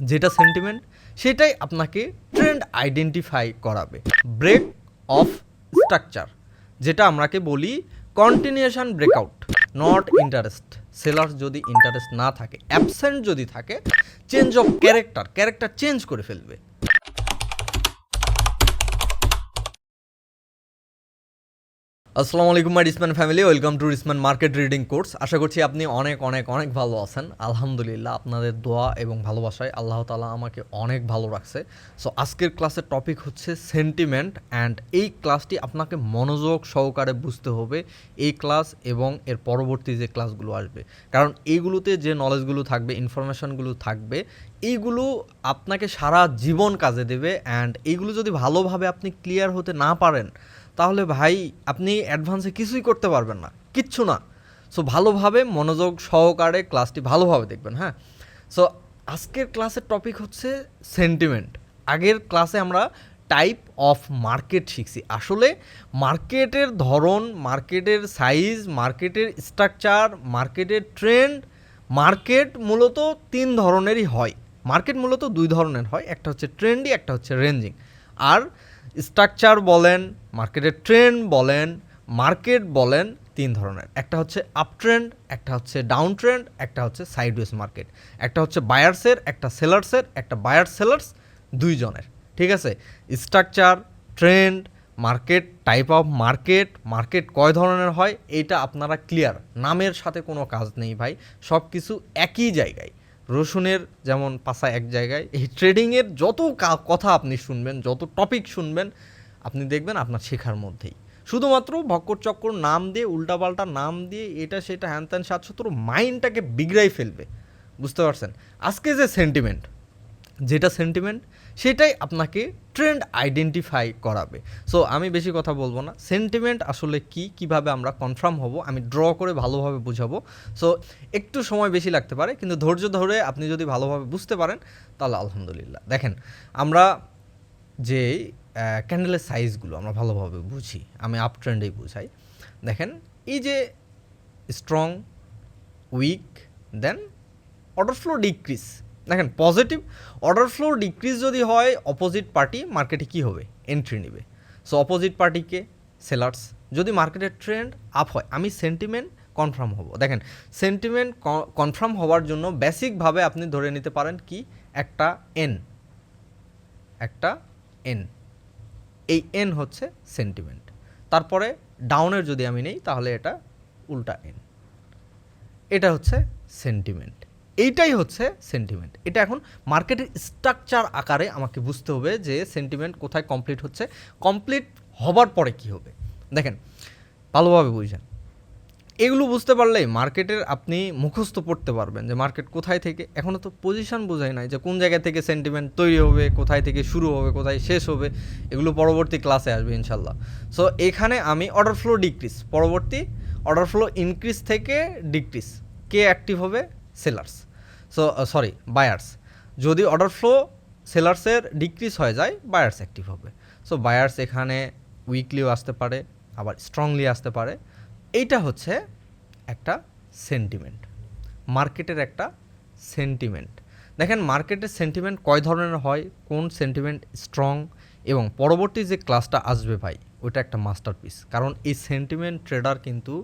যেটা সেন্টিমেন্ট সেটাই আপনাকে ট্রেন্ড আইডেন্টিফাই করাবে। ব্রেক অফ স্ট্রাকচার যেটা আমরাকে বলি continuation breakout not interest seller যদি ইন্টারেস্ট না থাকে অ্যাবসেন্ট যদি থাকে change of character character change করে ফেলবে। আসসালামু আলাইকুম my Risman family welcome to Risman market reading course আশা করছি আপনি অনেক অনেক অনেক ভালো আছেন। আলহামদুলিল্লাহ, আপনাদের দোয়া এবং ভালোবাসায় আল্লাহ তালা আমাকে অনেক ভালো রাখছে। সো আজকের ক্লাসের টপিক হচ্ছে সেন্টিমেন্ট অ্যান্ড এই ক্লাসটি আপনাকে মনোযোগ সহকারে বুঝতে হবে এই ক্লাস এবং এর পরবর্তী যে ক্লাসগুলো আসবে। কারণ এইগুলোতে যে নলেজগুলো থাকবে ইনফরমেশনগুলো থাকবে, এইগুলো আপনাকে সারা জীবন কাজে দেবে অ্যান্ড এইগুলো যদি ভালোভাবে আপনি ক্লিয়ার হতে না পারেন তাহলে ভাই, আপনি অ্যাডভান্সে কিছুই করতে পারবেন না। কিচ্ছু না। সো ভালোভাবে মনোযোগ সহকারে ক্লাসটি ভালোভাবে দেখবেন হ্যাঁ? সো আজকের ক্লাসের টপিক হচ্ছে সেন্টিমেন্ট আগের ক্লাসে আমরা টাইপ অফ মার্কেট শিখছি। আসলে মার্কেটের ধরন মার্কেটের সাইজ মার্কেটের স্ট্রাকচার মার্কেটের ট্রেন্ড মার্কেট মূলত তিন ধরনেরই হয়। মার্কেট মূলত দুই ধরনের হয়। একটা হচ্ছে ট্রেন্ডি একটা হচ্ছে রেঞ্জিং আর স্ট্রাকচার বলেন, মার্কেটের ট্রেন্ড বলেন, মার্কেট বলেন তিন ধরনের। একটা হচ্ছে আপ ট্রেন্ড একটা হচ্ছে ডাউন ট্রেন্ড একটা হচ্ছে সাইডওয়েজ মার্কেট একটা হচ্ছে বায়ার্সের একটা সেলার্সের একটা বায়ার সেলার্স দুইজনের। ঠিক আছে? Structure trend market type of market market কয় ধরনের হয় এইটা আপনারা ক্লিয়ার নামের সাথে কোনো কাজ নেই ভাই সব কিছু একই জায়গায়। রসুনের যেমন পাশা এক জায়গায়, এই ট্রেডিংয়ের যত কথা আপনি শুনবেন, যত টপিক শুনবেন, আপনি দেখবেন আপনার শেখার মধ্যেই। শুধুমাত্র ভক্কর চক্কর নাম দিয়ে, উল্টাপাল্টা নাম দিয়ে, এটা সেটা হ্যান ত্যান সাতশত্র মাইন্ডটাকে বিগড়াই ফেলবে। বুঝতে পারছেন? আজকে যে সেন্টিমেন্ট যেটা সেন্টিমেন্ট সেটাই আপনাকে ট্রেন্ড আইডেন্টিফাই করাবে। সো আমি বেশি কথা বলব না। সেন্টিমেন্ট আসলে কি, কীভাবে আমরা কনফার্ম হব, আমি ড্র করে ভালোভাবে বুঝাবো। সো একটু সময় বেশি লাগতে পারে, কিন্তু ধৈর্য ধরে আপনি যদি ভালোভাবে বুঝতে পারেন, তাহলে আলহামদুলিল্লাহ। দেখেন, আমরা যে ক্যান্ডেলের সাইজগুলো আমরা ভালোভাবে বুঝি, আমি আপ ট্রেন্ডেই বুঝাই। দেখেন, এই যে strong weak then order flow decrease দেখেন পজিটিভ অর্ডার ফ্লো ডিক্রিজ যদি হয় অপোজিট পার্টি মার্কেটে কী হবে? এন্ট্রি নেবে। সো অপোজিট পার্টিকে সেলার্স যদি মার্কেটের ট্রেন্ড আপ হয়, আমি সেন্টিমেন্ট কনফার্ম হব। দেখেন সেন্টিমেন্ট কনফার্ম হওয়ার জন্য বেসিকভাবে আপনি ধরে নিতে পারেন কি? একটা এন একটা এন এই এন হচ্ছে সেন্টিমেন্ট তারপরে ডাউনের যদি আমি নেই, তাহলে এটা উল্টা এন এটা হচ্ছে সেন্টিমেন্ট এইটাই হচ্ছে সেন্টিমেন্ট এটা এখন মার্কেটের স্ট্রাকচার আকারে আমাকে বুঝতে হবে যে সেন্টিমেন্ট কোথায় কমপ্লিট হচ্ছে। কমপ্লিট হবার পরে কি হবে? দেখেন, ভালোভাবে বুঝেন। এগুলো বুঝতে পারলেই মার্কেটের আপনি মুখস্থ পড়তে পারবেন যে মার্কেট কোথায় থেকে এখনও তো পজিশন বোঝাই নাই যে কোন জায়গা থেকে সেন্টিমেন্ট তৈরি হবে, কোথায় থেকে শুরু হবে, কোথায় শেষ হবে, এগুলো পরবর্তী ক্লাসে আসবে ইনশাল্লাহ সো এখানে আমি অর্ডার ফ্লো ডিক্রিজ পরবর্তী অর্ডার ফ্লো ইনক্রিজ থেকে ডিক্রিজ কে অ্যাক্টিভ হবে? সেলার্স সো সরি বায়ার্স যদি অর্ডার ফ্লো সেলার্সের ডিক্রিজ হয়ে যায় বায়ার্স অ্যাক্টিভ হবে। সো বায়ার্স এখানে উইকলিও আসতে পারে, আবার স্ট্রংলি আসতে পারে। এইটা হচ্ছে একটা সেন্টিমেন্ট মার্কেটের একটা সেন্টিমেন্ট দেখেন মার্কেটের সেন্টিমেন্ট কয় ধরনের হয়, কোন সেন্টিমেন্ট স্ট্রং এবং পরবর্তী যে ক্লাসটা আসবে ভাই, ওইটা একটা মাস্টারপিস কারণ এই সেন্টিমেন্ট ট্রেডার কিন্তু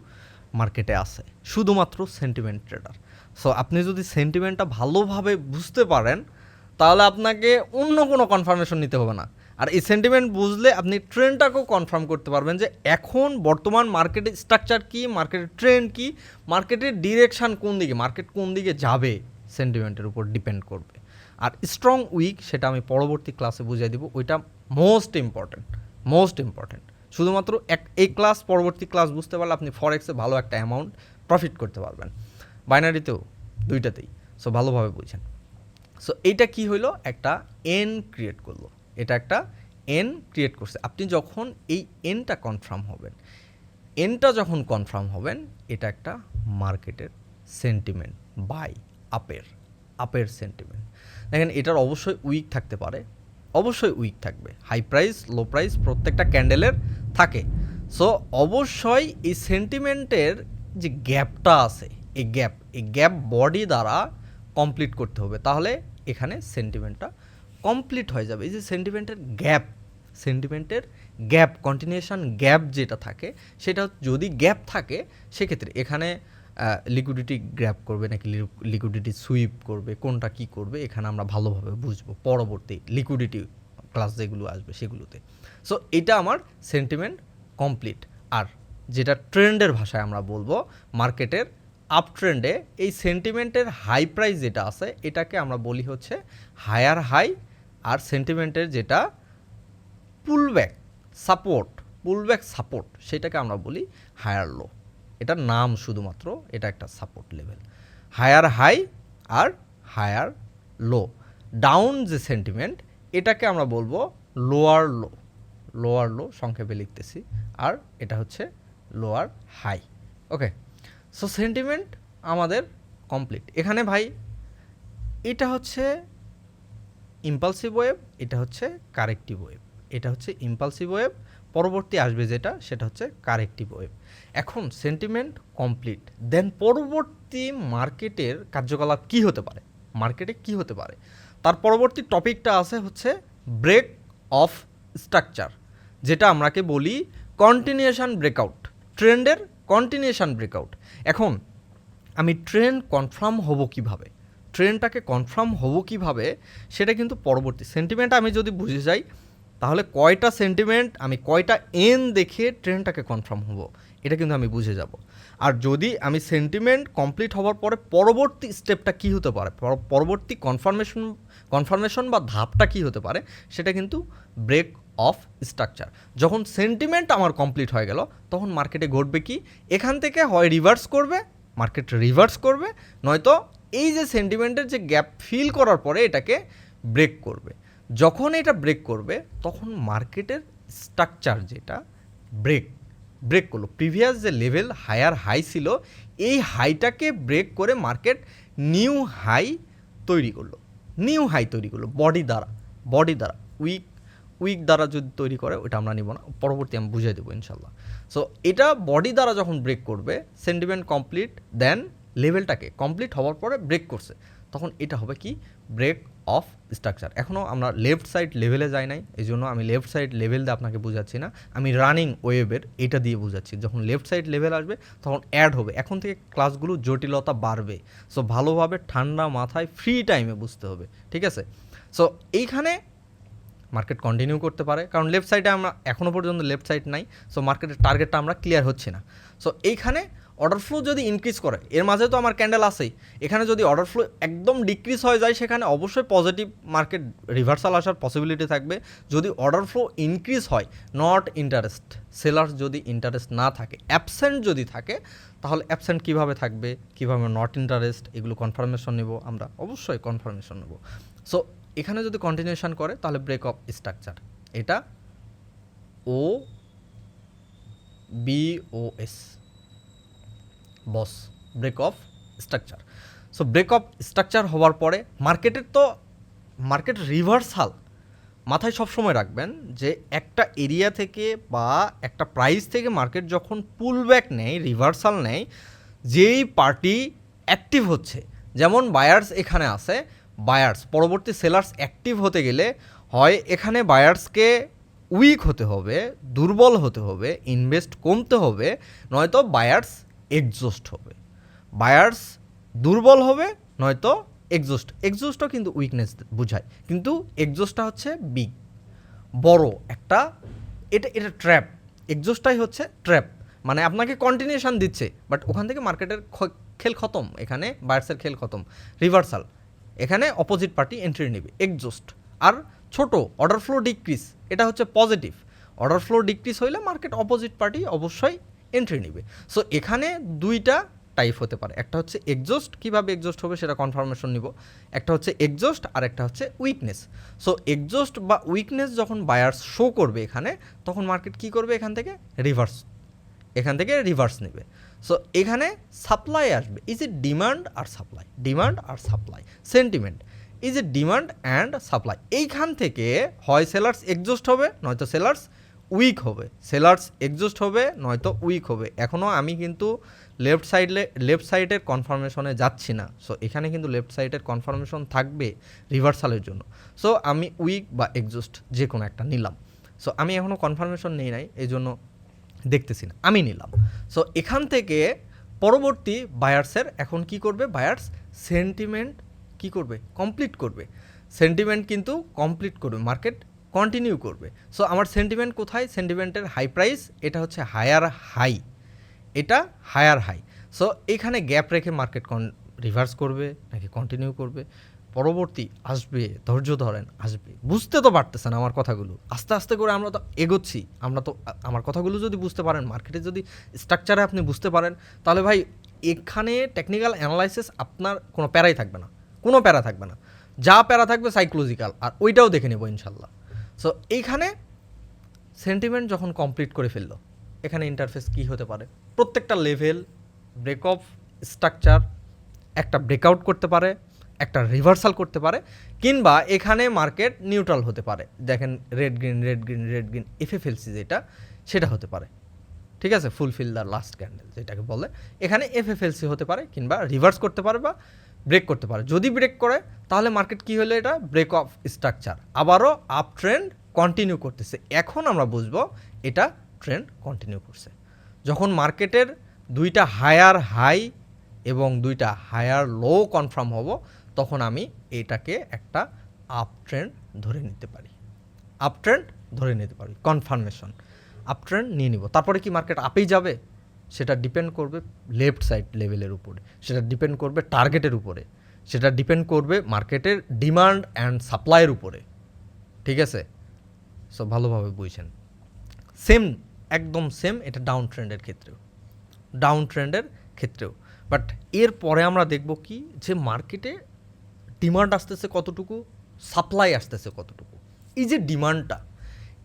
মার্কেটে আছে, শুধুমাত্র সেন্টিমেন্ট ট্রেডার সো আপনি যদি সেন্টিমেন্টটা ভালোভাবে বুঝতে পারেন, তাহলে আপনাকে অন্য কোনো কনফার্মেশন নিতে হবে না। আর এই সেন্টিমেন্ট বুঝলে আপনি ট্রেন্ডটাকেও কনফার্ম করতে পারবেন যে এখন বর্তমান মার্কেটের স্ট্রাকচার কি মার্কেটের ট্রেন্ড কি মার্কেটের ডিরেকশন কোন দিকে মার্কেট কোন দিকে যাবে সেন্টিমেন্টের উপর ডিপেন্ড করবে। আর স্ট্রং উইক সেটা আমি পরবর্তী ক্লাসে বুঝিয়ে দেবো, ওইটা মোস্ট ইম্পর্ট্যান্ট মোস্ট ইম্পর্ট্যান্ট শুধুমাত্র এক, এই ক্লাস পরবর্তী ক্লাস বুঝতে পারলে আপনি ফরেক্সে ভালো একটা অ্যামাউন্ট প্রফিট করতে পারবেন। বাইনারিতেও দুইটাতেই। সো ভালোভাবে বুঝেন। সো এইটা কি হইল? একটা এন ক্রিয়েট করল। এটা একটা এন ক্রিয়েট করছে। আপনি যখন এই এনটা কনফার্ম হবেন এনটা যখন কনফার্ম হবেন, এটা একটা মার্কেটের সেন্টিমেন্ট বাই আপের আপের সেন্টিমেন্ট দেখেন, এটার অবশ্যই উইক থাকতে পারে। অবশ্যই উইক থাকবে। হাই প্রাইস লো প্রাইস প্রত্যেকটা ক্যান্ডেলের থাকে। সো অবশ্যই এই সেন্টিমেন্টের যে গ্যাপটা আছে এই গ্যাপ এই গ্যাপ বডি দ্বারা কমপ্লিট করতে হবে। তাহলে এখানে সেন্টিমেন্টটা কমপ্লিট হয়ে যাবে। এই যে সেন্টিমেন্টের গ্যাপ সেন্টিমেন্টের গ্যাপ কন্টিনিউশন গ্যাপ যেটা থাকে, সেটা যদি গ্যাপ থাকে, সেক্ষেত্রে এখানে লিকুইডিটি গ্র্যাপ করবে নাকি লিকুইডিটি সুইপ করবে, কোনটা কি করবে, এখানে আমরা ভালোভাবে বুঝব পরবর্তী লিকুইডিটি ক্লাস যেগুলো আসবে সেগুলোতে। সো এটা আমার সেন্টিমেন্ট কমপ্লিট আর যেটা ট্রেন্ডের ভাষায় আমরা বলব মার্কেটের আপ ট্রেন্ডে এই সেন্টিমেন্টের হাই প্রাইস যেটা আছে, এটাকে আমরা বলি হচ্ছে হায়ার হাই আর সেন্টিমেন্টের যেটা পুলব্যাক সাপোর্ট পুলব্যাক সাপোর্ট সেটাকে আমরা বলি হায়ার লো এটার নাম শুধুমাত্র এটা একটা সাপোর্ট লেভেল হায়ার হাই আর হায়ার লো ডাউন যে সেন্টিমেন্ট এটাকে আমরা বলব লোয়ার লো লোয়ার লো সংক্ষেপে লিখতেছি। আর এটা হচ্ছে lower high okay so sentiment আমাদের কমপ্লিট এখানে ভাই, এটা হচ্ছে ইম্পালসিভ ওয়েভ এটা হচ্ছে কারেক্টিভ ওয়েভ এটা হচ্ছে ইম্পালসিভ ওয়েভ পরবর্তী আসবে যেটা, সেটা হচ্ছে কারেক্টিভ ওয়েভ এখন সেন্টিমেন্ট কমপ্লিট দেন পরবর্তী মার্কেটের কার্যকলাপ কি হতে পারে? মার্কেটে কি হতে পারে? তার পরবর্তী টপিকটা আছে হচ্ছে ব্রেক অফ স্ট্রাকচার যেটা আমরাকে বলি কন্টিনিউশন ব্রেকআউট ট্রেন্ডের কন্টিনিউশন ব্রেকআউট এখন, আমি ট্রেন কনফার্ম হব কীভাবে? ট্রেনটাকে কনফার্ম হব কীভাবে? সেটা কিন্তু পরবর্তী সেন্টিমেন্ট আমি যদি বুঝে যাই, তাহলে কয়টা সেন্টিমেন্ট, আমি কয়টা এন দেখে ট্রেনটাকে কনফার্ম হব, এটা কিন্তু আমি বুঝে যাব। আর যদি আমি সেন্টিমেন্ট কমপ্লিট হওয়ার পরে পরবর্তী স্টেপটা কি হতে পারে? পর- পরবর্তী কনফার্মেশন কনফার্মেশন বা ধাপটা কি হতে পারে? সেটা কিন্তু ব্রেক অফ স্ট্রাকচার যখন সেন্টিমেন্ট আমার কমপ্লিট হয়ে গেল, তখন মার্কেটে ঘটবে কি? এখান থেকে হয় রিভার্স করবে মার্কেট রিভার্স করবে, নয়তো এই যে সেন্টিমেন্টের যে গ্যাপ ফিল করার পরে এটাকে ব্রেক করবে। যখন এটা ব্রেক করবে, তখন মার্কেটের স্ট্রাকচার যেটা ব্রেক ব্রেক করল। প্রিভিয়াস যে লেভেল হায়ার হাই ছিল, এই হাইটাকে ব্রেক করে মার্কেট নিউ হাই তৈরি করল। নিউ হাই তৈরি করল বডি দ্বারা বডি দ্বারা। উইক উইক দ্বারা যদি তৈরি করে ওটা আমরা নিব না। পরবর্তী আমি বুঝিয়ে দেবো ইনশাল্লাহ সো এটা বডি দ্বারা যখন ব্রেক করবে সেন্টিমেন্ট কমপ্লিট দেন লেভেলটাকে কমপ্লিট হওয়ার পরে ব্রেক করছে, তখন এটা হবে কি? ব্রেক অফ স্ট্রাকচার এখনও আমরা লেফট সাইড লেভেলে যাই নাই এই জন্য আমি লেফট সাইড লেভেল দিয়ে আপনাকে বোঝাচ্ছি না। আমি রানিং ওয়েবের এটা দিয়ে বোঝাচ্ছি। যখন লেফট সাইড লেভেল আসবে, তখন অ্যাড হবে। এখন থেকে ক্লাসগুলো জটিলতা বাড়বে। সো ভালোভাবে ঠান্ডা মাথায় ফ্রি টাইমে বুঝতে হবে। ঠিক আছে? সো এইখানে মার্কেট কন্টিনিউ করতে পারে। কারণ লেফট সাইডে আমরা এখনও পর্যন্ত লেফট সাইড নাই সো মার্কেটের টার্গেটটা আমরা ক্লিয়ার হচ্ছে না। সো এইখানে অর্ডার ফ্লো যদি ইনক্রিজ করে, এর মাঝে তো আমার ক্যান্ডেল আসেই এখানে যদি অর্ডার ফ্লো একদম ডিক্রিজ হয়ে যায়, সেখানে অবশ্যই পজিটিভ মার্কেট রিভার্সাল আসার পসিবিলিটি থাকবে। যদি অর্ডার ফ্লো ইনক্রিজ হয় নট ইন্টারেস্ট সেলার যদি ইন্টারেস্ট না থাকে অ্যাবসেন্ট যদি থাকে, তাহলে অ্যাবসেন্ট কীভাবে থাকবে, কীভাবে নট ইন্টারেস্ট এগুলো কনফার্মেশন নেব আমরা, অবশ্যই কনফার্মেশন নেব। সো এখানে যদি কন্টিনিউশন করে, তাহলে ব্রেক অফ স্ট্রাকচার এটা ও BOS BOS break of structure so break of structure হওয়ার পরে মার্কেটের তো মার্কেট রিভার্সাল মাথায় সবসময় রাখবেন যে একটা এরিয়া থেকে বা একটা প্রাইস থেকে মার্কেট যখন পুল ব্যাক নেয় রিভার্সাল নেয়, যেই পার্টি অ্যাক্টিভ হচ্ছে, যেমন বায়ার্স এখানে আছে বায়ার্স পরবর্তী সেলার্স অ্যাক্টিভ হতে গেলে হয় এখানে বায়ার্সকে উইক হতে হবে, দুর্বল হতে হবে ইনভেস্ট কমতে হবে, নয়তো বায়ার্স এক্সস্ট হবে। বায়ার্স দুর্বল হবে, নয়তো এক্সস্ট এক্সস্টও কিন্তু উইকনেস বোঝায়, কিন্তু এক্সস্টটা হচ্ছে বিগ বড় একটা, এটা এটা ট্র্যাপ এক্সস্টটাই হচ্ছে ট্র্যাপ মানে আপনাকে কন্টিনিউশন দিচ্ছে বাট ওখান থেকে মার্কেটের খেল খতম, এখানে বায়ার্সের খেল খতম। রিভার্সাল এখানে অপোজিট পার্টি এন্ট্রি নেবে এক্সস্ট আর ছোট অর্ডার ফ্লো ডিক্রিজ এটা হচ্ছে পজিটিভ অর্ডার ফ্লো ডিক্রিজ হইলে মার্কেট অপোজিট পার্টি অবশ্যই এন্ট্রি নেবে। সো এখানে দুইটা টাইপ হতে পারে, একটা হচ্ছে এক্সস্ট কীভাবে এক্সস্ট হবে সেটা কনফার্মেশন নিব। একটা হচ্ছে এক্সস্ট আর একটা হচ্ছে উইকনেস সো এক্সস্ট বা উইকনেস যখন বায়ার্স শো করবে এখানে, তখন মার্কেট কি করবে এখান থেকে? রিভার্স এখান থেকে রিভার্স নেবে। সো এখানে সাপ্লাই আসবে। ইজ এ ডিমান্ড আর supply demand R supply sentiment is a demand and supply এইখান থেকে হয় সেলার্স এক্সস্ট হবে, নয়তো সেলার্স উইক হবে। সেলার্স এক্সস্ট হবে, নয়তো উইক হবে। এখনও আমি কিন্তু লেফট সাইডে লেফট সাইডের কনফার্মেশনে যাচ্ছি না। সো এখানে কিন্তু লেফট সাইডের কনফার্মেশন থাকবে রিভার্সালের জন্য। সো আমি উইক বা এক্সস্ট যে কোনো একটা নিলাম। সো আমি এখনও কনফার্মেশন নেই নাই এই জন্য দেখতেছি না, আমি নিলাম। সো এখান থেকে পরবর্তী বায়ার্সের এখন কি করবে? বায়ার্স সেন্টিমেন্ট কি করবে? কমপ্লিট করবে। সেন্টিমেন্ট কিন্তু কমপ্লিট করবে মার্কেট কন্টিনিউ করবে। সো আমার সেন্টিমেন্ট কোথায়? সেন্টিমেন্টের হাই প্রাইস এটা হচ্ছে হায়ার হাই এটা হায়ার হাই সো এখানে গ্যাপ রেখে মার্কেট কন রিভার্স করবে, নাকি কন্টিনিউ করবে? পরবর্তী আসবে, ধৈর্য ধরেন, আসবে। বুঝতে তো পারতেছেন আমার কথাগুলো। আস্তে আস্তে করে আমরা তো এগোচ্ছি। আমরা তো, আমার কথাগুলো যদি বুঝতে পারেন মার্কেটে যদি স্ট্রাকচারে আপনি বুঝতে পারেন, তাহলে ভাই এখানে টেকনিক্যাল অ্যানালাইসিস আপনার কোনো প্যারাই থাকবে না। কোনো প্যারা থাকবে না। যা প্যারা থাকবে সাইকোলজিক্যাল আর ওইটাও দেখে নেব ইনশাল্লাহ। সো এইখানে সেন্টিমেন্ট যখন কমপ্লিট করে ফেলল, এখানে ইন্টারফেস কি হতে পারে? প্রত্যেকটা লেভেল ব্রেক অফ স্ট্রাকচার একটা ব্রেকআউট করতে পারে। একটা রিভার্সাল করতে পারে, কিংবা এখানে মার্কেট নিউট্রাল হতে পারে। দেখেন red green red green red green FFLC যেটা, সেটা হতে পারে। ঠিক আছে? ফুলফিল দ্য লাস্ট ক্যান্ডেল যেটাকে বলে। এখানে এফএফএলসি হতে পারে, কিংবা রিভার্স করতে পারে বা ব্রেক করতে পারে। যদি ব্রেক করে, তাহলে মার্কেট কি হলো এটা? ব্রেক অফ স্ট্রাকচার আবারও আপ ট্রেন্ড কন্টিনিউ করতেছে। এখন আমরা বুঝব এটা ট্রেন্ড কন্টিনিউ করছে। যখন মার্কেটের দুইটা হায়ার হাই এবং দুইটা হায়ার লো কনফার্ম হব তখন আমি এটাকে একটা আপ ট্রেন্ড ধরে নিতে পারি। আপ ট্রেন্ড ধরে নিতে পারি কনফার্মেশন আপ ট্রেন্ড নিয়ে নিব। তারপরে কি মার্কেট আপেই যাবে? সেটা ডিপেন্ড করবে লেফট সাইড লেভেলের উপরে। সেটা ডিপেন্ড করবে টার্গেটের উপরে। সেটা ডিপেন্ড করবে মার্কেটের ডিমান্ড অ্যান্ড সাপ্লাইয়ের উপরে। ঠিক আছে? সো ভালোভাবে বুঝছেন। সেম একদম সেম এটা ডাউন ট্রেন্ডের ক্ষেত্রেও। ডাউন ট্রেন্ডের ক্ষেত্রেও। বাট এর পরে আমরা দেখব কি? যে মার্কেটে ডিমান্ড আসতেছে কতটুকু? সাপ্লাই আসতেছে কতটুকু? এই যে ডিমান্ডটা,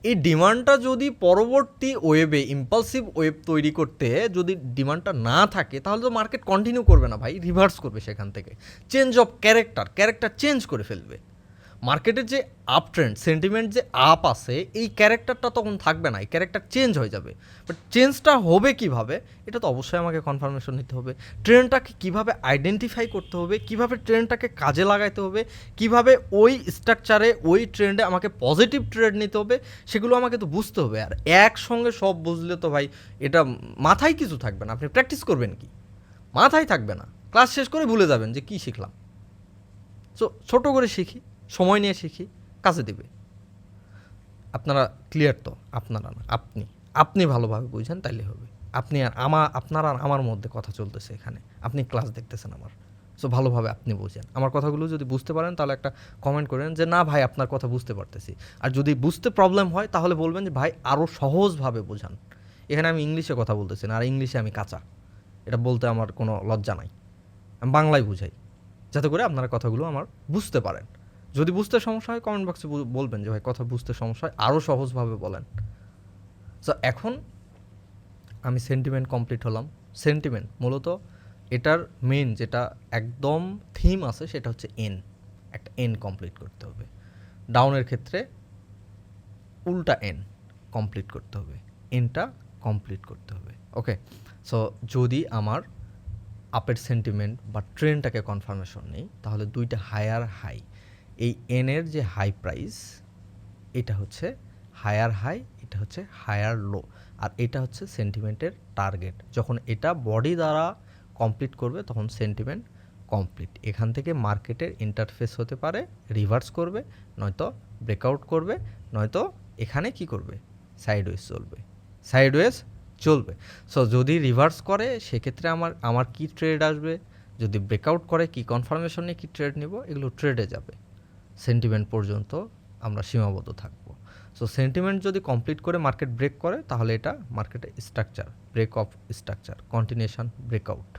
এই ডিমান্ডটা যদি পরবর্তী ওয়েবে ইম্পালসিভ ওয়েব তৈরি করতে যদি ডিমান্ডটা না থাকে, তাহলে তো মার্কেট কন্টিনিউ করবে না ভাই রিভার্স করবে সেখান থেকে। Change of character character change করে ফেলবে। মার্কেটের যে আপ ট্রেন্ড সেন্টিমেন্ট যে আপ আছে, এই ক্যারেক্টারটা তখন থাকবে না, এই ক্যারেক্টার চেঞ্জ হয়ে যাবে। বাট চেঞ্জটা হবে কীভাবে, এটা তো অবশ্যই আমাকে কনফার্মেশন নিতে হবে। ট্রেন্ডটাকে কীভাবে আইডেন্টিফাই করতে হবে, কীভাবে ট্রেনটাকে কাজে লাগাইতে হবে, কীভাবে ওই স্ট্রাকচারে ওই ট্রেন্ডে আমাকে পজিটিভ ট্রেড নিতে হবে, সেগুলো আমাকে তো বুঝতে হবে। আর একসঙ্গে সব বুঝলে তো ভাই, এটা মাথায় কিছু থাকবে না। আপনি প্র্যাকটিস করবেন কি? মাথায় থাকবে না। ক্লাস শেষ করে ভুলে যাবেন যে কী শিখলাম। সো ছোটো করে শিখি। সময় নিয়ে শিখি, কাজে দেবে। আপনারা ক্লিয়ার তো? আপনারা না, আপনি। আপনি ভালোভাবে বুঝেন, তাইলে হবে। আপনি আর আমার আপনার আর আমার মধ্যে কথা চলতেছে এখানে। আপনি ক্লাস দেখতেছেন আমার। সো ভালোভাবে আপনি বুঝেন। আমার কথাগুলো যদি বুঝতে পারেন, তাহলে একটা কমেন্ট করেন যে, না ভাই, আপনার কথা বুঝতে পারতেছি। আর যদি বুঝতে প্রবলেম হয়, তাহলে বলবেন যে, ভাই আরও সহজভাবে বোঝান। এখানে আমি ইংলিশে কথা বলতেছি না, আর ইংলিশে আমি কাঁচা। এটা বলতে আমার কোনো লজ্জা নাই। আমি বাংলায় বুঝাই, যাতে করে আপনারা কথাগুলো আমার বুঝতে পারেন। যদি বুঝতে সমস্যা হয় কমেন্ট বক্সে বলবেন যে, ভাই, কথা বুঝতে সমস্যা হয়। আরও সহজভাবে বলেন। সো এখন আমি সেন্টিমেন্ট কমপ্লিট হলাম। সেন্টিমেন্ট মূলত এটার মেন যেটা একদম থিম আছে, সেটা হচ্ছে এন একটা এন কমপ্লিট করতে হবে। ডাউনের ক্ষেত্রে উল্টা এন কমপ্লিট করতে হবে। এনটা কমপ্লিট করতে হবে। ওকে সো যদি আমার আপের সেন্টিমেন্ট বা ট্রেনটাকে কনফার্মেশন নেই, তাহলে দুইটা হায়ার হাই এই এনের যে হাই প্রাইস এটা হচ্ছে হায়ার হাই এটা হচ্ছে হায়ার লো আর এটা হচ্ছে সেন্টিমেন্টের টার্গেট যখন এটা বডি দ্বারা কমপ্লিট করবে, তখন সেন্টিমেন্ট কমপ্লিট এখান থেকে মার্কেটের ইন্টারফেস হতে পারে রিভার্স করবে, নয়তো ব্রেকআউট করবে, নয়তো এখানে কি করবে? সাইডওয়েজ চলবে। সাইডওয়েজ চলবে। সো যদি রিভার্স করে, সেক্ষেত্রে আমার আমার কি ট্রেড আসবে? যদি ব্রেকআউট করে, কি কনফার্মেশন নিয়ে কী ট্রেড নিব? এগুলো ট্রেডে যাবে। সেন্টিমেন্ট পর্যন্ত আমরা সীমাবদ্ধ থাকব। সো সেন্টিমেন্ট যদি কমপ্লিট করে মার্কেট ব্রেক করে, তাহলে এটা মার্কেটে structure break of structure continuation breakout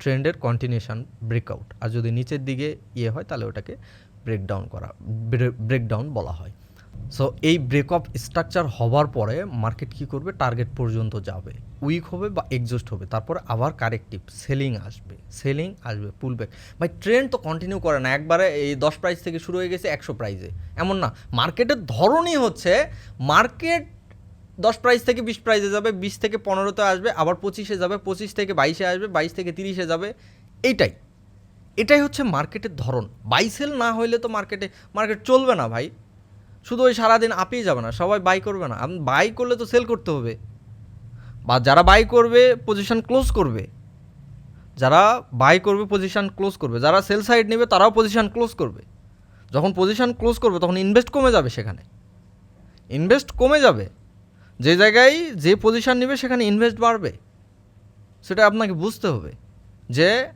ট্রেন্ডের continuation breakout আর যদি নিচের দিকে ইয়ে হয়, তাহলে ওটাকে ব্রেকডাউন করা ব্রেকডাউন বলা হয়। সো এই ব্রেক অফ স্ট্রাকচার হওয়ার পরে মার্কেট কি করবে? টার্গেট পর্যন্ত যাবে। উইক হবে বা এক্সস্ট হবে। তারপরে আবার কারেক্টিভ সেলিং আসবে। সেলিং আসবে পুল ব্যাক ভাই ট্রেন্ড তো কন্টিনিউ করে না। একবারে এই দশ প্রাইস থেকে শুরু হয়ে গেছে একশো প্রাইজে এমন না। মার্কেটের ধরনই হচ্ছে মার্কেট দশ প্রাইস থেকে বিশ প্রাইজে যাবে, বিশ থেকে পনেরোতে আসবে, আবার পঁচিশে যাবে, পঁচিশ থেকে বাইশে আসবে, বাইশ থেকে তিরিশে যাবে। এইটাই। এটাই হচ্ছে মার্কেটের ধরন। বাইসেল না হইলে তো মার্কেটে মার্কেট চলবে না ভাই। শুধু ওই সারাদিন আপেই যাবে না, সবাই বাই করবে না। আপনি বাই করলে তো সেল করতে হবে। বা যারা বাই করবে পজিশন ক্লোজ করবে। যারা বাই করবে পজিশন ক্লোজ করবে। যারা সেল সাইড নেবে, তারাও পজিশন ক্লোজ করবে। যখন পজিশন ক্লোজ করবে, তখন ইনভেস্ট কমে যাবে সেখানে। ইনভেস্ট কমে যাবে। যে জায়গায় যে পজিশন নেবে, সেখানে ইনভেস্ট বাড়বে। সেটা আপনাকে বুঝতে হবে যে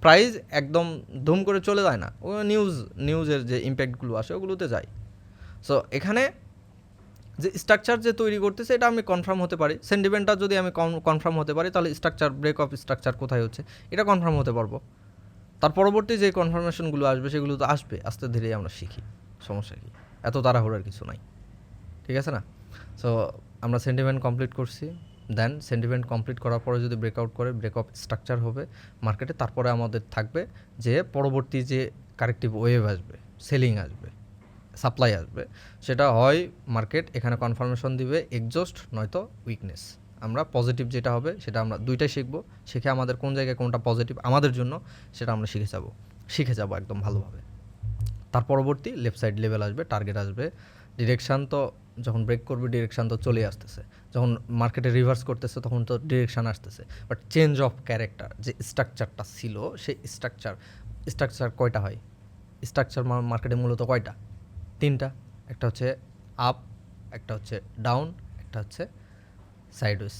প্রাইস একদম ধুম করে চলে যায় না। ও নিউজ নিউজের যে ইম্প্যাক্টগুলো আসে, ওগুলোতে যায়। সো এখানে যে স্ট্রাকচার যে তৈরি করতেছে, এটা আমি কনফার্ম হতে পারি। সেন্টিমেন্টটা যদি আমি কনফার্ম হতে পারি, তাহলে স্ট্রাকচার ব্রেক অফ স্ট্রাকচার কোথায় হচ্ছে? এটা কনফার্ম হতে পারব। তার পরবর্তী যে কনফার্মেশনগুলো আসবে, সেগুলো তো আসবে। আস্তে ধীরে আমরা শিখি। সমস্যা কি? এত তাড়াহুড়ার কিছু নাই। ঠিক আছে না? সো আমরা সেন্টিমেন্ট কমপ্লিট করছি। দেন সেন্টিমেন্ট কমপ্লিট করার পরে যদি ব্রেকআউট করে ব্রেক অফ স্ট্রাকচার হবে মার্কেটে তারপরে আমাদের থাকবে যে পরবর্তী যে কারেক্টিভ ওয়েভ আসবে সেলিং আসবে। সাপ্লাই আসবে। সেটা হয় মার্কেট, এখানে কনফার্মেশন দিবে এক্সস্ট নয়তো উইকনেস আমরা পজিটিভ যেটা হবে, সেটা আমরা দুইটাই শিখব। শিখে আমাদের কোন জায়গায় কোনটা পজিটিভ আমাদের জন্য, সেটা আমরা শিখে যাব। শিখে যাব একদম ভালোভাবে। তার পরবর্তী লেফট সাইড লেভেল আসবে টার্গেট আসবে। ডিরেকশান তো যখন ব্রেক করবে ডিরেকশান তো চলে আসতেছে। যখন মার্কেটে রিভার্স করতেছে, তখন তো ডিরেকশান আসতেছে। বাট চেঞ্জ অফ ক্যারেক্টার যে স্ট্রাকচারটা ছিল, সেই স্ট্রাকচার স্ট্রাকচার কয়টা হয়? স্ট্রাকচার মার্কেটে মূলত কয়টা? তিনটা, একটা হচ্ছে আপ একটা হচ্ছে ডাউন একটা হচ্ছে সাইডওয়েজ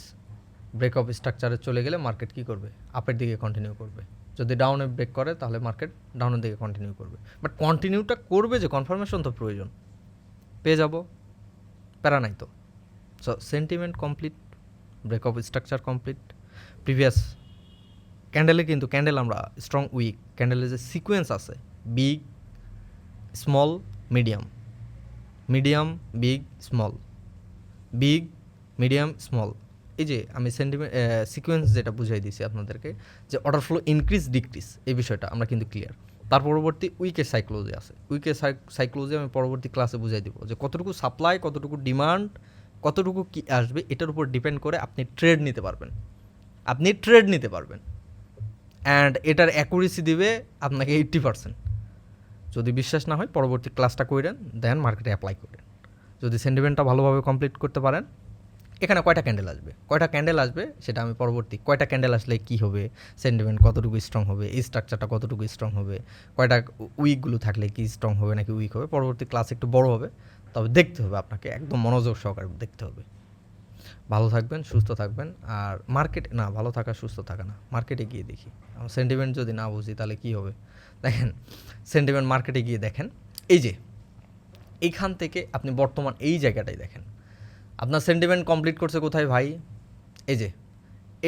ব্রেক অফ স্ট্রাকচারে চলে গেলে মার্কেট কী করবে? আপের দিকে কন্টিনিউ করবে। যদি ডাউনে ব্রেক করে, তাহলে মার্কেট ডাউনের দিকে কন্টিনিউ করবে। বাট কন্টিনিউটা করবে যে কনফার্মেশন তো প্রয়োজন। পেয়ে যাব। প্যারা নাই তো। So sentiment complete break of structure complete previous ক্যান্ডেলে কিন্তু ক্যান্ডেল আমরা স্ট্রং উইক ক্যান্ডেলের যে সিকোয়েন্স আছে big small medium medium big small big medium small এই যে আমি সেন্টিমেন্ট সিকোয়েন্স যেটা বুঝাই দিয়েছি আপনাদেরকে, যে অর্ডার ফ্লো ইনক্রিজ ডিক্রিজ এই বিষয়টা আমরা কিন্তু ক্লিয়ার তার পরবর্তী উইকের সাইক্লোজি আছে। উইকের সাইক্লোজি আমি পরবর্তী ক্লাসে বুঝাই দিব যে কতটুকু সাপ্লাই কতটুকু ডিমান্ড কতটুকু কী আসবে, এটার উপর ডিপেন্ড করে আপনি ট্রেড নিতে পারবেন। আপনি ট্রেড নিতে পারবেন। অ্যান্ড এটার অ্যাকুরেসি দিবে আপনাকে এইট্টি পার্সেন্ট যদি বিশ্বাস না হয়, পরবর্তী ক্লাসটা করেন দেন মার্কেটে অ্যাপ্লাই করেন। যদি সেন্টিমেন্টটা ভালোভাবে কমপ্লিট করতে পারেন, এখানে কয়টা ক্যান্ডেল আসবে? কয়টা ক্যান্ডেল আসবে? সেটা আমি পরবর্তী কয়টা ক্যান্ডেল আসলে কি হবে? সেন্টিমেন্ট কতটুকু স্ট্রং হবে? এই স্ট্রাকচারটা কতটুকু স্ট্রং হবে? কয়টা উইকগুলো থাকলে কি স্ট্রং হবে নাকি উইক হবে? পরবর্তী ক্লাস একটু বড় হবে, তবে দেখতে হবে আপনাকে, একদম মনোযোগ সহকারে দেখতে হবে। ভালো থাকবেন, সুস্থ থাকবেন, আর মার্কেট না, ভালো থাকা, সুস্থ থাকা না। মার্কেটে গিয়ে দেখি। আমার সেন্টিমেন্ট যদি না বুঝি, তাহলে কী হবে? দেখেন সেন্টিমেন্ট মার্কেটে গিয়ে দেখেন, এই যে, এইখান থেকে আপনি বর্তমান এই জায়গাটাই দেখেন। আপনার সেন্টিমেন্ট কমপ্লিট করছে কোথায় ভাই? এই যে,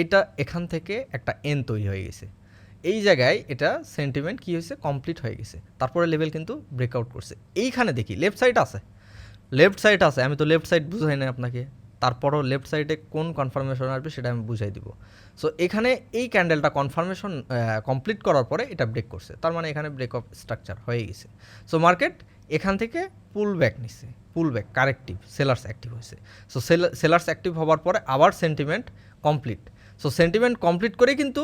এটা এখান থেকে একটা এন তৈরি হয়ে গেছে। এই জায়গায় এটা সেন্টিমেন্ট কী হয়েছে? কমপ্লিট হয়ে গেছে। তারপরে লেভেল কিন্তু ব্রেকআউট করছে। এইখানে দেখি লেফট সাইড আছে। লেফট সাইড আছে, আমি তো লেফট সাইড বুঝাই না আপনাকে। তারপরও লেফট সাইডে কোন কনফার্মেশন আসবে সেটা আমি বুঝাই দিব। সো এখানে এই ক্যান্ডেলটা কনফার্মেশন কমপ্লিট করার পরে এটা ব্রেক করছে। তার মানে এখানে ব্রেক অফ স্ট্রাকচার হয়ে গেছে। সো মার্কেট এখান থেকে পুল ব্যাক নিচ্ছে pull back corrective sellers active হয়েছে সো সেলার্স অ্যাক্টিভ হওয়ার পরে আবার sentiment complete so sentiment complete করে কিন্তু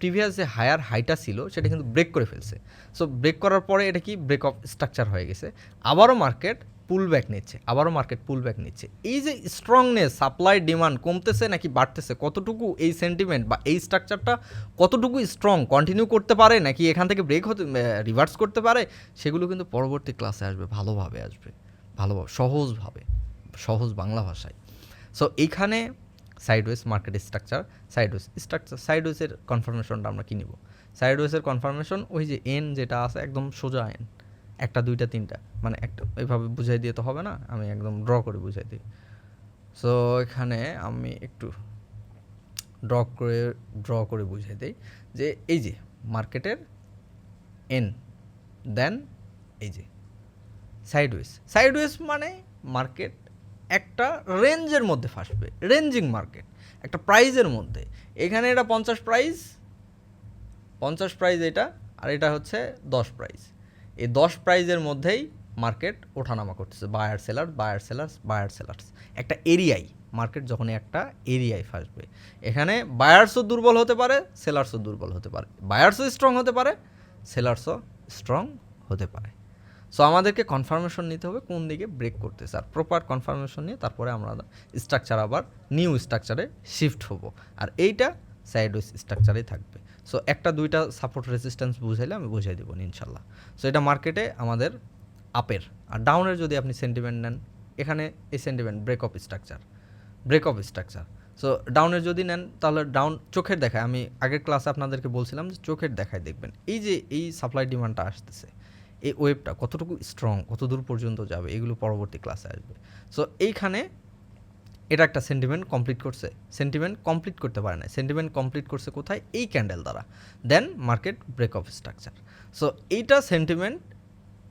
প্রিভিয়াস যে হায়ার হাইটা ছিল, সেটা কিন্তু ব্রেক করে ফেলছে। সো ব্রেক করার পরে এটা কি? ব্রেক অফ স্ট্রাকচার হয়ে গেছে। আবারও মার্কেট পুল ব্যাক নিচ্ছে, আবারও মার্কেট পুল ব্যাক নিচ্ছে। এই যে স্ট্রংনেস সাপ্লাই ডিমান্ড কমতেছে নাকি বাড়তেছে? কতটুকু এই সেন্টিমেন্ট বা এই স্ট্রাকচারটা কতটুকু স্ট্রং কন্টিনিউ করতে পারে নাকি এখান থেকে ব্রেক হতে রিভার্স করতে পারে? সেগুলো কিন্তু পরবর্তী ক্লাসে আসবে, ভালোভাবে আসবে। ভালোভাবে, সহজভাবে, সহজ বাংলা ভাষায়। সো এইখানে sideways market structure sideways structure সাইডওয়েজের কনফার্মেশনটা আমরা কী নিব? সাইডওয়েজের কনফার্মেশন ওই যে এন যেটা আছে, একদম সোজা এন একটা, দুইটা, তিনটা। মানে একটা এইভাবে বুঝাই দিয়ে তো হবে না, আমি একদম ড্র করে বুঝাই দিই। সো এখানে আমি একটু ড্র করে ড্র করে বুঝাই দিই যে এই যে মার্কেটের এন দেন এই যে সাইডওয়েজ সাইডওয়েজ মানে মার্কেট একটা রেঞ্জের মধ্যে ফাঁসবে রেঞ্জিং মার্কেট একটা প্রাইজের মধ্যে। এখানে এটা পঞ্চাশ প্রাইস পঞ্চাশ প্রাইজ এটা, আর এটা হচ্ছে দশ প্রাইজ এই দশ প্রাইজের মধ্যেই মার্কেট ওঠানামা করতেছে। Buyer seller buyer sellers buyer sellers একটা এরিয়াই। মার্কেট যখন একটা এরিয়ায় ফাসবে। এখানে বায়ার্সও দুর্বল হতে পারে সেলার্সও দুর্বল হতে পারে। বায়ার্সও স্ট্রং হতে পারে সেলার্সও স্ট্রং হতে পারে। সো আমাদেরকে কনফার্মেশন নিতে হবে কোন দিকে ব্রেক করতেছে। আর প্রপার কনফার্মেশন নিয়ে তারপরে আমরা স্ট্রাকচার আবার নিউ স্ট্রাকচারে শিফট হব। আর এইটা সাইডওয়েজ স্ট্রাকচারেই থাকবে। সো একটা, দুইটা সাপোর্ট রেজিস্ট্যান্স বুঝাইলে আমি বুঝাই দেবো ইনশাল্লাহ। সো এটা মার্কেটে আমাদের আপের আর ডাউনের যদি আপনি সেন্টিমেন্ট নেন, এখানে এই sentiment break of structure break of structure so ডাউনের যদি নেন, তাহলে ডাউন চোখের দেখায়। আমি আগের ক্লাসে আপনাদেরকে বলছিলাম যে চোখের দেখায় দেখবেন। এই যে, এই সাপ্লাই ডিমান্ডটা আসতেছে, এই ওয়েবটা কতটুকু স্ট্রং কত দূর পর্যন্ত যাবে, এগুলো পরবর্তী ক্লাসে আসবে। সো এইখানে এটা একটা সেন্টিমেন্ট কমপ্লিট করছে। সেন্টিমেন্ট কমপ্লিট করতে পারে না সেন্টিমেন্ট কমপ্লিট করছে কোথায়? এই ক্যান্ডেল দ্বারা। Then market break of structure so এইটা সেন্টিমেন্ট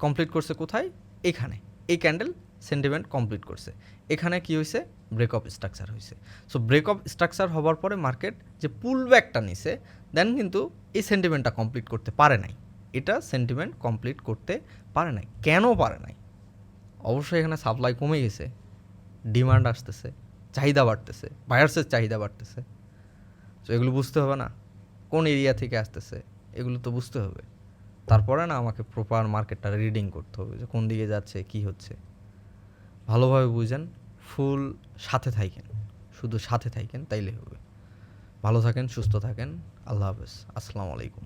কমপ্লিট করছে কোথায়? এখানে। এই ক্যান্ডেল সেন্টিমেন্ট কমপ্লিট করছে। এখানে কি হয়েছে ব্রেক অফ স্ট্রাকচার হয়েছে সো ব্রেক অফ স্ট্রাকচার হওয়ার পরে মার্কেট যে পুল ব্যাকটা নিছে দেন কিন্তু এই সেন্টিমেন্টটা কমপ্লিট করতে পারে নাই। এটা সেন্টিমেন্ট কমপ্লিট করতে পারে নাই। কেন পারে নাই? অবশ্যই এখানে সাপ্লাই কমে গেছে। ডিমান্ড আসতেছে। চাহিদা বাড়তেছে বায়ার্সের চাহিদা বাড়তেছে। তো এগুলো বুঝতে হবে না। কোন এরিয়া থেকে আসতেছে, এগুলো তো বুঝতে হবে। তারপরে না আমাকে প্রপার মার্কেটটা রিডিং করতে হবে যে কোন দিকে যাচ্ছে, কি হচ্ছে। ভালোভাবে বুঝেন ফুল সাথে থাকেন। শুধু সাথে থাকেন, তাইলে হবে। ভালো থাকেন, সুস্থ থাকেন। আল্লাহ হাফেজ। আসসালামু আলাইকুম।